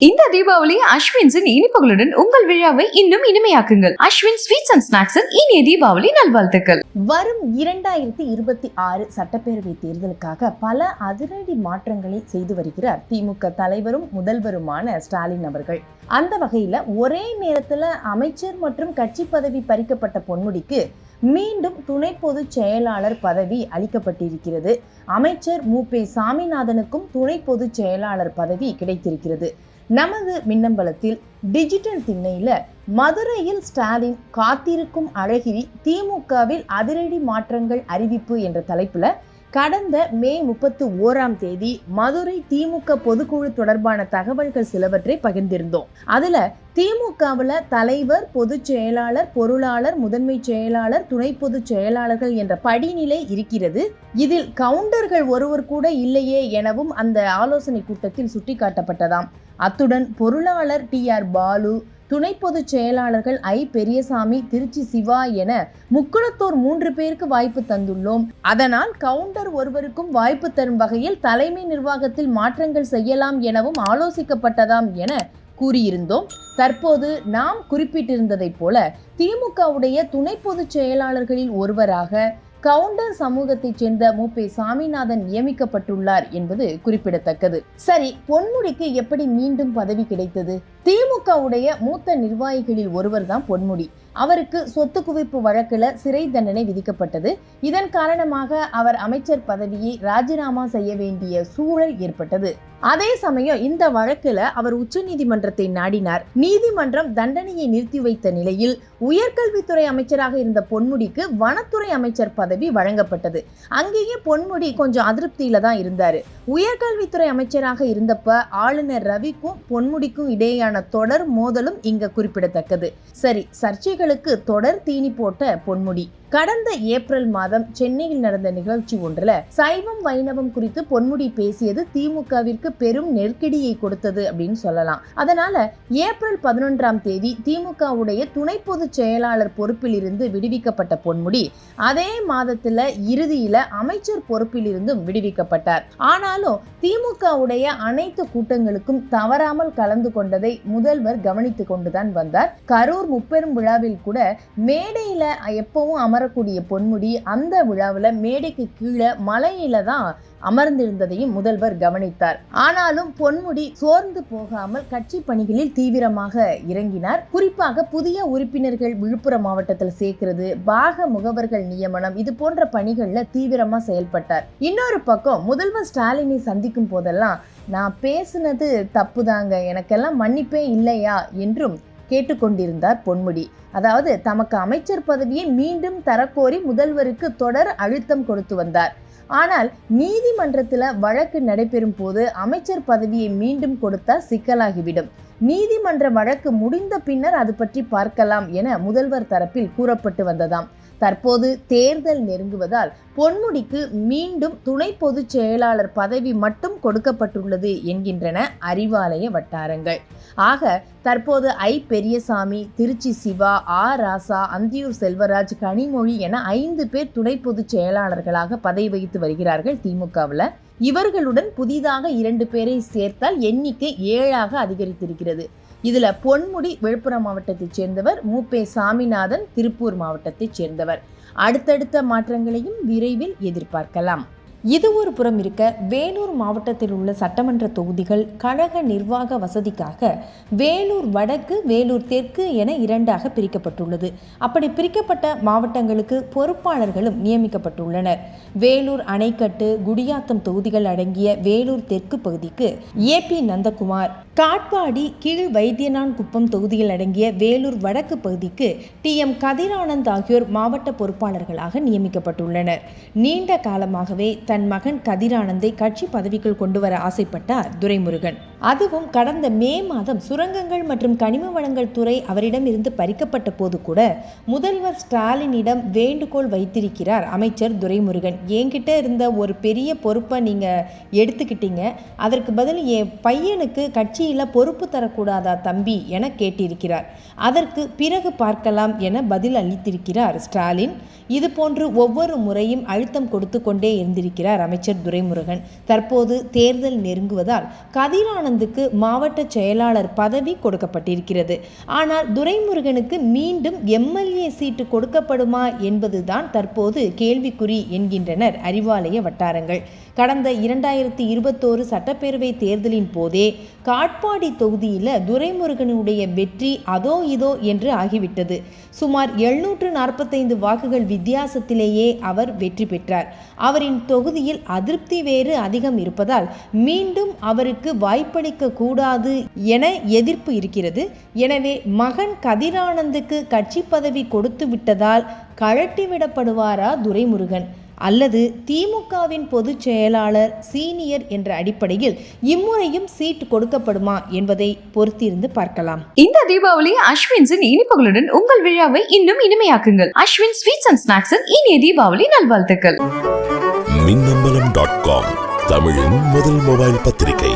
இந்த தீபாவளி அஸ்வின்ஸின் இனிப்புகளுடன் உங்கள் விழாவை இன்னும் இனிமையாக்குங்கள். அஸ்வின் ஸ்வீட்ஸ் அண்ட் ஸ்நாக்ஸின் இனிய தீபாவளி நல்வாழ்த்துக்கள். வரும் இரண்டாயிரத்தி இருபத்தி ஆறு சட்டப்பேரவை தேர்தலுக்காக பல அதிரடி மாற்றங்களை செய்து வருகிறார் திமுக தலைவரும் முதல்வருமான ஸ்டாலின் அவர்கள். அந்த வகையில ஒரே நேரத்துல அமைச்சர் மற்றும் கட்சி பதவி பறிக்கப்பட்ட பொன்முடிக்கு மீண்டும் துணை பொதுச் செயலாளர் பதவி அளிக்கப்பட்டிருக்கிறது. அமைச்சர் மு. பே. சாமிநாதனுக்கும் துணை பொதுச் செயலாளர் பதவி கிடைத்திருக்கிறது. நமது மின்னம்பலத்தில் டிஜிட்டல் திண்ணையில மதுரையில் ஸ்டாலின் காத்திருக்கும் அழகிரி திமுகவில் அதிரடி மாற்றங்கள் அறிவிப்பு என்ற தலைப்புல கடந்த மே முப்பத்து ஓராம் தேதி மதுரை திமுக பொதுக்குழு தொடர்பான தகவல்கள் சிலவற்றை பகிர்ந்திருந்தோம். அதுல திமுகவில் தலைவர் பொதுச் செயலாளர் பொருளாளர் முதன்மை செயலாளர் துணை பொதுச் செயலாளர்கள் என்ற படிநிலை இருக்கிறது. இதில் கவுண்டர்கள் ஒருவர் கூட இல்லையே எனவும் அந்த ஆலோசனை கூட்டத்தில் சுட்டிக்காட்டப்பட்டதாம். அத்துடன் பொருளாளர் டி ஆர் பாலு துணை பொதுச் செயலாளர்கள் ஐ. பெரியசாமி திருச்சி சிவா என முக்குளத்தோர் மூன்று பேருக்கு வாய்ப்பு தந்துள்ளோம். அதனால் கவுண்டர் ஒருவருக்கும் வாய்ப்பு தரும் வகையில் தலைமை நிர்வாகத்தில் மாற்றங்கள் செய்யலாம் எனவும் ஆலோசிக்கப்பட்டதாம் என கூறியிருந்தோம். தற்போது நாம் குறிப்பிட்டிருந்ததைப் போல திமுகவுடைய துணை பொதுச் செயலாளர்களில் ஒருவராக கவுண்டர் சமூகத்தைச் சேர்ந்த மு பே சாமிநாதன் நியமிக்கப்பட்டுள்ளார் என்பது குறிப்பிடத்தக்கது. சரி பொன்முடிக்கு எப்படி மீண்டும் பதவி கிடைத்தது? திமுகவுடைய மூத்த நிர்வாகிகளில் ஒருவர் தான் பொன்முடி. அவருக்கு சொத்து குவிப்பு வழக்குல சிறை தண்டனை விதிக்கப்பட்டது. இதன் காரணமாக அவர் அமைச்சர் பதவியை ராஜினாமா செய்ய வேண்டிய சூழல் ஏற்பட்டது. அதே சமயம் இந்த வழக்கில் அவர் உச்சநீதிமன்றத்தை நாடினார். நீதிமன்றம் தண்டனையை நிறுத்தி வைத்த நிலையில் உயர்கல்வித்துறை அமைச்சராக இருந்த பொன்முடிக்கு வனத்துறை அமைச்சர் பதவி வழங்கப்பட்டது. அங்கேயே பொன்முடி கொஞ்சம் அதிருப்தியில தான் இருந்தாரு. உயர்கல்வித்துறை அமைச்சராக இருந்தப்ப ஆளுநர் ரவிக்கும் பொன்முடிக்கும் இடையேயான தொடர் மோதலும் இங்க குறிப்பிடத்தக்கது. சரி சர்ச்சை சர்ச்சைகளுக்கு தொடர் தீனி போட்ட பொன்முடி. கடந்த ஏப்ரல் மாதம் சென்னையில் நடந்த நிகழ்ச்சி ஒன்றில் சைவம் வைணவம் குறித்து பொன்முடி பேசியது திமுகவிற்கு பெரும் நெருக்கடியை கொடுத்தது அப்படின்னு சொல்லலாம். அதனால ஏப்ரல் பதினொன்றாம் தேதி திமுகவுடைய துணை பொதுச் செயலாளர் பொறுப்பில் இருந்து விடுவிக்கப்பட்ட பொன்முடி அதே மாதத்துல இறுதியில அமைச்சர் பொறுப்பில் இருந்தும் விடுவிக்கப்பட்டார். ஆனாலும் திமுகவுடைய அனைத்து கூட்டங்களுக்கும் தவறாமல் கலந்து கொண்டதை முதல்வர் கவனித்துக் கொண்டுதான் வந்தார். கரூர் முப்பெரும் விழாவில் கூட மேடையில் எப்பவும் அமரக்கூடிய பொன்முடி அந்த விழாவில் மேடைக்கு கீழே மலையில தான் அமர்ந்திருந்ததையும் முதல்வர் கவனித்தார். ஆனாலும் பொன்முடி சோர்ந்து போகாமல் கட்சி பணிகளில் தீவிரமாக இறங்கினார். குறிப்பாக புதிய உறுப்பினர்கள் விழுப்புரம் மாவட்டத்தில் சேர்க்கிறது பாக முகவர்கள் நியமனம் இது போன்ற பணிகள்ல தீவிரமா செயல்பட்டார். இன்னொரு பக்கம் முதல்வர் ஸ்டாலினை சந்திக்கும் போதெல்லாம் நான் பேசுனது தப்புதாங்க எனக்கெல்லாம் மன்னிப்பே இல்லையா? என்றும் கேட்டுக்கொண்டிருந்தார் பொன்முடி. அதாவது தமக்கு அமைச்சர் பதவியை மீண்டும் தரக்கோரி முதல்வருக்கு தொடர் அழுத்தம் கொடுத்து வந்தார். ஆனால் நீதிமன்றத்தில் வழக்கு நடைபெறும் போது அமைச்சர் பதவியை மீண்டும் கொடுத்தால் சிக்கலாகிவிடும். நீதிமன்ற வழக்கு முடிந்த பின்னர் அது பற்றி பார்க்கலாம் என முதல்வர் தரப்பில் கூறப்பட்டு வந்ததாம். தற்போது தேர்தல் நெருங்குவதால் பொன்முடிக்கு மீண்டும் துணை பொதுச் செயலாளர் பதவி மட்டும் கொடுக்கப்பட்டுள்ளது என்கின்றன அறிவாலய வட்டாரங்கள். ஆக தற்போது ஐ. பெரியசாமி திருச்சி சிவா ஆ. ராசா அந்தியூர் செல்வராஜ் கனிமொழி என ஐந்து பேர் துணை பொதுச் செயலாளர்களாக பதவி வகித்து வருகிறார்கள் திமுகவில் இவர்களுடன் புதிதாக இரண்டு பேரை சேர்த்தால் எண்ணிக்கை ஏழாக அதிகரித்திருக்கிறது. இதில் பொன்முடி விழுப்புரம் மாவட்டத்தைச் சேர்ந்தவர் மூப்பே சாமிநாதன் திருப்பூர் மாவட்டத்தைச் சேர்ந்தவர். அடுத்தடுத்த மாற்றங்களையும் விரைவில் எதிர்பார்க்கலாம். இது ஒரு புறம் இருக்க வேலூர் மாவட்டத்தில் உள்ள சட்டமன்ற தொகுதிகள் கழக நிர்வாக வசதிக்காக வேலூர் வடக்கு வேலூர் தெற்கு என இரண்டாக பிரிக்கப்பட்டுள்ளது. அப்படி பிரிக்கப்பட்ட மாவட்டங்களுக்கு பொறுப்பாளர்களும் நியமிக்கப்பட்டுள்ளனர். வேலூர் அணைக்கட்டு குடியாத்தம் தொகுதிகள் அடங்கிய வேலூர் தெற்கு பகுதிக்கு ஏ. பி. நந்தகுமார் காட்பாடி கீழ் வைத்தியனான் குப்பம் தொகுதியில் அடங்கிய வேலூர் வடக்கு பகுதிக்கு டி. எம். கதிரானந்த் ஆகியோர் மாவட்ட பொறுப்பாளர்களாக நியமிக்கப்பட்டுள்ளனர். நீண்ட காலமாகவே தன் மகன் கதிரானந்தை கட்சி பதவிக்குள் கொண்டு வர ஆசைப்பட்டார் துரைமுருகன். அதுவும் கடந்த மே மாதம் சுரங்கங்கள் மற்றும் கனிம வளங்கள் துறை அவரிடமிருந்து பறிக்கப்பட்ட போது கூட முதல்வர் ஸ்டாலினிடம் வேண்டுகோள் வைத்திருக்கிறார். அமைச்சர் துரைமுருகன் என்கிட்ட இருந்த ஒரு பெரிய பொறுப்பை நீங்கள் எடுத்துக்கிட்டீங்க. அதற்கு பதில் என் பையனுக்கு கட்சியில் பொறுப்பு தரக்கூடாதா தம்பி? என கேட்டிருக்கிறார். அதற்கு பிறகு பார்க்கலாம் என பதில் அளித்திருக்கிறார் ஸ்டாலின். இது போன்று ஒவ்வொரு முறையும் அழுத்தம் கொடுத்து கொண்டே இருந்திருக்கிறார் அமைச்சர் துரைமுருகன். தற்போது தேர்தல் நெருங்குவதால் கதிரான கதிரானந்துக்கு மாவட்ட செயலாளர் பதவி கொடுக்கப்பட்டிருக்கிறது. ஆனால் துரைமுருகனுக்கு மீண்டும் எம்எல்ஏ சீட்டு கொடுக்கப்படுமா என்பதுதான் தற்போது கேள்விக்குறி என்கின்றனர் அறிவாலய வட்டாரங்கள். கடந்த இரண்டாயிரத்தி இருபத்தோரு சட்டப்பேரவை தேர்தலின் போதே காட்பாடி தொகுதியில் துரைமுருகனுடைய வெற்றி அதோ இதோ என்று ஆகிவிட்டது. சுமார் எழுநூற்று நாற்பத்தைந்து வாக்குகள் வித்தியாசத்திலேயே அவர் வெற்றி பெற்றார். அவரின் தொகுதியில் அதிருப்தி வேறு அதிகம் இருப்பதால் மீண்டும் அவருக்கு வாய்ப்பு வாய்ப்பளிக்க கூடாது என எதிர்ப்பு இருக்கிறது. எனவே மகன் கதிரானந்துக்கு கட்சி பதவி கொடுத்து விட்டதால் கழட்டிவிடப்படுவாரா துரைமுருகன்? அல்லது திமுகவின் பொதுச் செயலாளர் சீனியர் என்ற அடிப்படையில் இம்முறையும் சீட் கொடுக்கப்படுமா என்பதை பொறுத்திருந்து பார்க்கலாம். இந்த தீபாவளி அஸ்வின்ஸின் இனிப்புகளுடன் உங்கள் விழாவை இன்னும் இனிமையாக்குங்கள். அஸ்வின் ஸ்வீட்ஸ் அண்ட் ஸ்நாக்ஸின் இனிய தீபாவளி நல்வாழ்த்துக்கள். மின்னம்பலம் டாட் காம் தமிழின் முதல் மொபைல் பத்திரிகை.